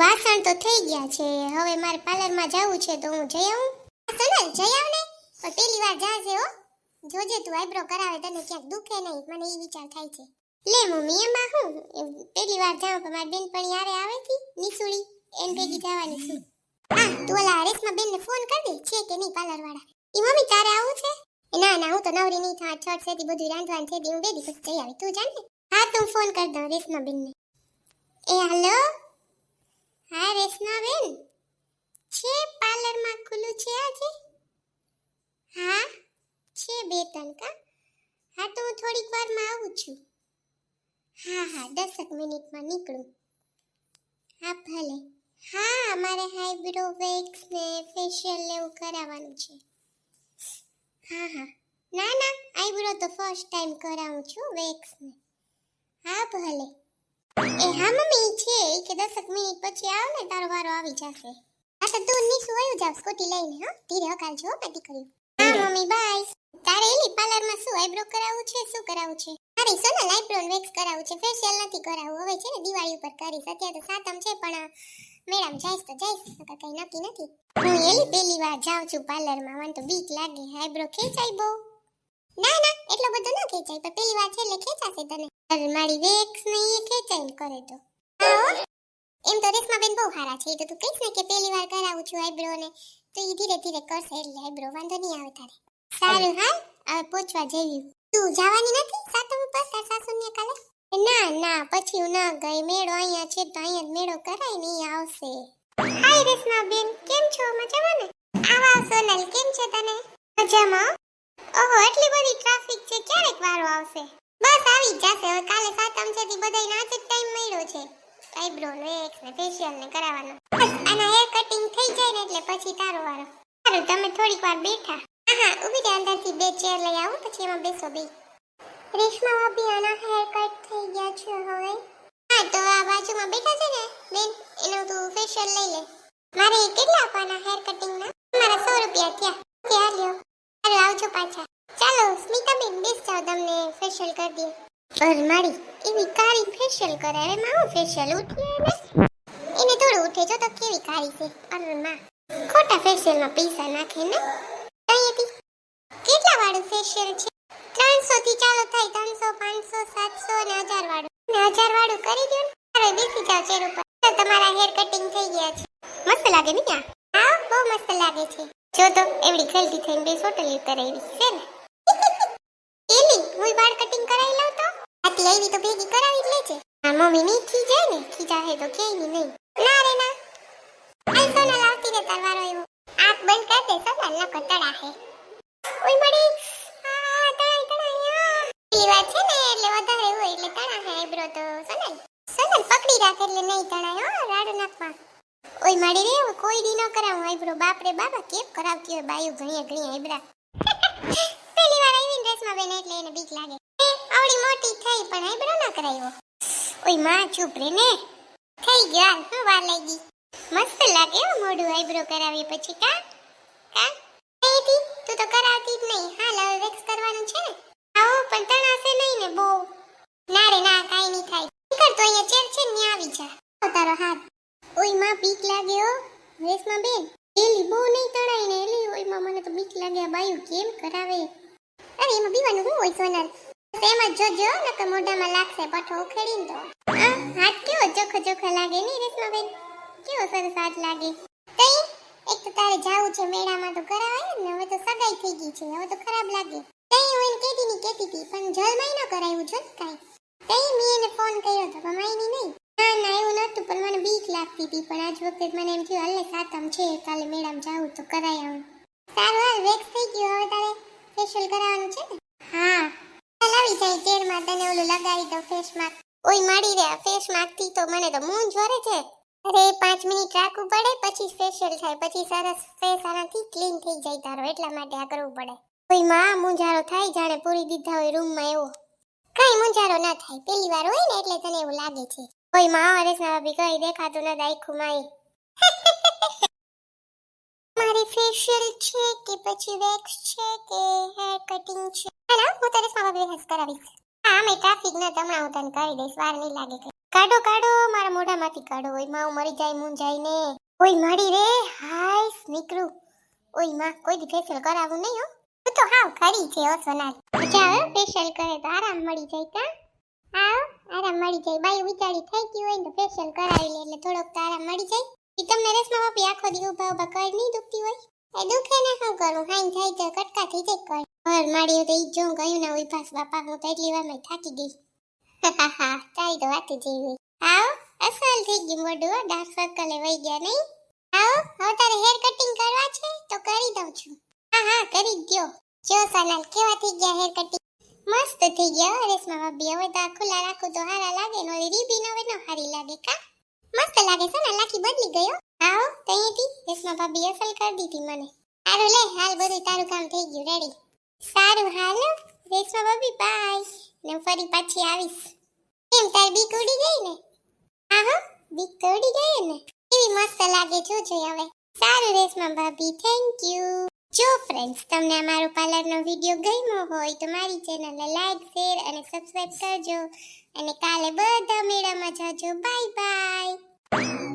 વાસણ તો થઈ ગયા છે. હવે મારે પાર્લરમાં જવું છે તો હું જઈ આવું. સોનલ જઈ આવ ને. પણ પેલી વાર જાજે હો. જોજે તું આઈબ્રો કરાવે તને ક્યાંક દુખે નહીં. મને એ વિચાર થાય છે. લે મમ્મી, એમાં હું? પેલી વાર જાઉં પણ મારી બેનપણી યારે આવે થી નિસુડી. એન ભેગી જવાની છું. હા, તું ઓલા રેશમા બેનને ફોન કરી દે, છે કે નહીં પાર્લર વાળા ઈ મમ્મી તારે આવું છે? ના ના, હું તો નવરી નહીં થા છઠ સેથી બધું રાંધવાનું છે હું બે દિવસ જઈ આવી. તું જાને હા, તું ફોન કર દઉં રેશમા બેનને. એ, હાલો? હા રેશના બેન છે પાર્લરમાં ખુલ્લું છે આજે? હા, છે બે ત્રણ કા? હા, તો હું થોડીક વારમાં આવું છું. હા હા, દસક મિનિટમાં નીકળું. હા, ભલે. હા, અમારે હાઈબ્રો વેક્સ ને ફેશિયલ લેવું કરાવવાનું છે. હા હા. ના ના, આઈબ્રો તો ફર્સ્ટ ટાઈમ કરાવું છું વેક્સ ને હા, ભલે. એ હા, મમ્મી. છે કે દસક મિનિટ પછી આવ ને, તારો વારો આવી જશે. હા તો તું નીસુ વયું જાવ, સ્કૂટી લઈને, હા. ધીરે હકાલ જો મારી દીકરી હા, મમ્મી બાય તારે એલી પાર્લરમાં શું આઈબ્રો કરાવવું છે, શું કરાવવું છે? મારે સોના લાઈબ્રોન વેક્સ કરાવવું છે ફેશિયલ નથી કરાવવું. હવે છે ને દિવાળી ઉપર કરીશ. અત્યારે તો સાતમ છે, પણ મેડમ જઈશ તો જઈશ, નકર કઈ નક્કી નથી. હું એલી પહેલી વાર જાઉં છું પાર્લરમાં મને તો બીક લાગે. આઈબ્રો ખેંચાય બહુ. ના ના, એટલો બધો ન ખેંચાય, પણ પહેલી વાર છે એટલે ખેંચાશે તને. મારી વેક્સ ને એ ખેંચાય કરે તો. એમ તો રેશમા બેન બહુ સારા છે. એ તો તું કહીશ ને કે પહેલી વાર કરાવું છું આઈબ્રો ને, તો એ ધીરે ધીરે કરશે એટલે આઈબ્રો વાંધો નહીં આવે તારે. સારું, હા? હવે જેવી તું જવાની નથી? સાતમ ઉપર? તાર સાસુને કાલે? ના ના, પછી હું ના ગઈ. મેળો અહીંયા છે તો અહીંયા મેળો કરાય ને આવશે. હાય રેશમા બેન, કેમ છો? મજામાં ને? આવા સોનલ, કેમ છે તને? મજામાં. ઓહો, એટલી બધી ટ્રાફિક છે, ક્યારેક વારો આવશે? બસ આવી જ જશે. હવે કાલે સાતમ છે, તે બધાય નાચ જ ટાઈમ મળ્યો છે આઈબ્રો વેક્સ ને ફેશિયલ ને કરાવવાનો. બસ, આના હેર કટિંગ થઈ જાય ને એટલે પછી તારો વારો. સારું તમે થોડીક વાર બેઠા. હા હા ઊભી રહે અંદરથી, બે ચેર લઈ આવું, પછી એમાં બેસો બે રેશમા, ભાભી, આના હેર કટ થઈ ગયા છે હવે? હા, તો આ બાજુમાં બેઠા છે ને, બેન, એનું તું ફેશિયલ લઈ લે. મારે કેટલા આપવાના હેર કટિંગના મારા સો રૂપિયા થયા. ત્યાં લ્યો સારું આવજો પાછા. ચાલો, સ્મિતાબેન બેસ જાઓ તમને ફેશિયલ કરી દઈએ. અરે મારી એવી કાળી ફેશિયલ કરાવે માં હું ફેશિયલ ઉઠીએ ને એને થોડું ઉઠે. જો તો કેવી કાળી છે. અરે માં ખોટા ફેશિયલમાં પૈસા નાખે ને? અહીંયાથી કેટલા વાળું ફેશિયલ છે? ત્રણસો થી ચાલુ થાય. ત્રણસો, પાંચસો, સાતસો અને હજાર વાળું. ને હજાર વાળું કરી દો ને. અરે બેસી જાઓ ચેર ઉપર. તમારા હેર કટિંગ થઈ ગયા છે. મસ્ત લાગે ને ત્યાં? હા, બહુ મસ્ત લાગે છે. જો તો એવડી જલ્દી થઈને બે સોટલી કરાવી છે ને. એલી, હું વાળ કટિંગ કરાવી લઉં તો? આતી આવી તો ભેગી કરાવી જ લેજે. આ મમ્મી ની જાય ને ખીજાહે તો કે નહીં. ના રે ના. આઈ સોના લાવતી રે તાર વારો આંખ બંધ કર દે સોના ન કટડા હે. ઓય મડી આ તણાઈ તણાઈ પેલી વાત છે ને, એટલે વધારે હોય એટલે તણા હે આઈબ્રો તો સોનલ. સોનલ પકડી રાખ એટલે નહીં તણાય, હો, રાડું નાખવા. ઓય મડી રે કોઈ દી ન કરાવું આઈબ્રો. બાપ રે બાબા કેમ કરાવતી હોય બાયું ઘણીએ ઘણીએ આઈબ્રા. પેલી વાર આવીને ડ્રેસમાં બેન એટલે એને બીક લાગે. મોટી થઈ પણ આઈબ્રો ના કરાવ્યો ઓયમાં, ચૂપ રે ને. થઈ ગયો, હાલ વાર લાગી. મસ્ત લાગે હો, મોઢું આઈબ્રો કરાવી પછી, કા? કા? એથી તું તો કરાવતી જ નહીં. હાલ, હવે વેક્સ કરવાનું છે ને. આવો, પણ તણાશે નહીં ને બહુ. ના રે, ના, કાઈ નહીં થાય. કર તો અહીંયા, ચેર છે ને આવી જા. તારો હાથ. ઓયમાં, બીક લાગે હો. બેન એલી બહુ નહીં તણાય ને એલી ઓયમાં, મને તો બીક લાગે બાયું કેમ કરાવે? અરે, એમાં બીવાનું શું હોય સોનલ? બસ એમ જ જોજો, નકર મોઢામાં લાગશે પઠો ઉખેડીને તો. આ હાથ કેવો ચોખ્ખો ચોખ્ખો લાગે નહીં રેશમા બેન કેવો સરસ હાથ લાગે. તઈ એક તો તારે જાવું છે મેળામાં તો કરાવાય ને, હવે તો સગાઈ થઈ ગઈ છે, હવે તો ખરાબ લાગે. તઈ હું એને કેતી ની કેતી હતી, પણ જલમાં ન કરાયું છે ને કાંઈ. તઈ મેં એને ફોન કર્યો હતો પણ માઈની નહીં. ના ના, એવું નહોતું, પણ મને બીક લાગતી હતી, પણ આજ વખતે મને એમ થયું, હાલે સાતમ છે, કાલે મેળામાં જાવું તો કરાય આવું સારું, હાલ, વેક્સ થઈ ગયું, હવે તારે ફેશિયલ કરાવવાનું છે ને? હા. ચાલ આવી જાય ચેરમાં તને ઓલું લગાવી દો ફેસ માસ્ક ઓય માડી રે ફેસ માસ્કથી તો મને તો મૂંઝ વરે છે. અરે, પાંચ મિનિટ રાખવું પડે, પછી ફેશિયલ થાય, પછી સરસ ફેસ આનાથી ક્લીન થઈ જાય તારો, એટલા માટે આ કરવું પડે. કોઈ માં મૂંઝારો થાય જાણે પૂરી દીધા હોય રૂમમાં એવો. કઈ મૂંઝારો ના થાય, પેલી વાર હોય ને એટલે તને એવું લાગે છે. કોઈ માં હરેશના ભાભી કઈ દેખાતું ન દાખું માય મારી ફેશિયલ છે કે પછી વેક્સ છે કે હેર કટિંગ છે? ના હું સામા બે હસ કરાવીશ હા અમે ટ્રાફિક ન હમણાં હું તને કરી દઈશ, વાર નહીં લાગે કાઢો કાઢો, મારા મોઢામાંથી કાઢો. ઓયમાં મરી જાય મૂન જાય ને. ઓય માડી રે, હાય નીકળું ઓયમાં, કોઈ દી ફેશિયલ કરાવું નહીં હો. તું તો હાવ ખરી છે ઓ સોનાલ. આવે ફેશિયલ કરે તો આરામ મળી જાય કા આવ આરામ મળી જાય. બાઈ વિચારી થઈ ગયું હોય ને તો ફેશિયલ કરાવી લે, એટલે થોડોક તો આરામ મળી જાય. તમને બાપી આખો દી ઊભા ઊભા કઈ નહીં દુખતી હોય. દુખે ના શું કરું? હાઈ થાય તો કટકા થઈ કર ઘર માડ્યું તો ઈ જોઉં ગયું ના ઉઈ પાસ બાપા, હું તો એટલી વારમાં થાકી ગઈ. હા તો વાત જ એવી. આવ, અસલ થઈ ગયું મોઢું ડાર્ક સર્કલ વહી ગયા નહીં? આવ, હવે તારે હેર કટિંગ કરવા છે તો કરી દઉં છું. હા હા, કરી દયો. જો, સનલ, કેવા થઈ ગયા હેર કટિંગ મસ્ત થઈ ગયા રેશમા ભાભી. હવે તો ખુલ્લા રાખું તો હારા લાગે ને રીબીન હવે ન હારી લાગે, કા? મસ્ત લાગે છે લાખી બદલી ગયો. આવો તો હતી રેશમા ભાભી અસલ કરી દીધી મને. સારું લે, હાલ બધું તારું કામ થઈ ગયું રેડી સારું, હાલ. રેશમા ભાભી બાય ને ફરી પાછી આવીશ. કેમ, તાર બીક ઉડી ગઈ ને? હા હા, બીક ઉડી ગઈ ને. કેવી મસ્ત લાગે, જોજો હવે. સારું રેશમા ભાભી થેન્ક યુ જો ફ્રેન્ડ્સ તમને અમારો પાર્લરનો વીડિયો ગમ્યો હોય તો મારી ચેનલને લાઈક શેર અને સબસ્ક્રાઈબ કરજો. અને કાલે બધા મેળામાં જાજો. Bye bye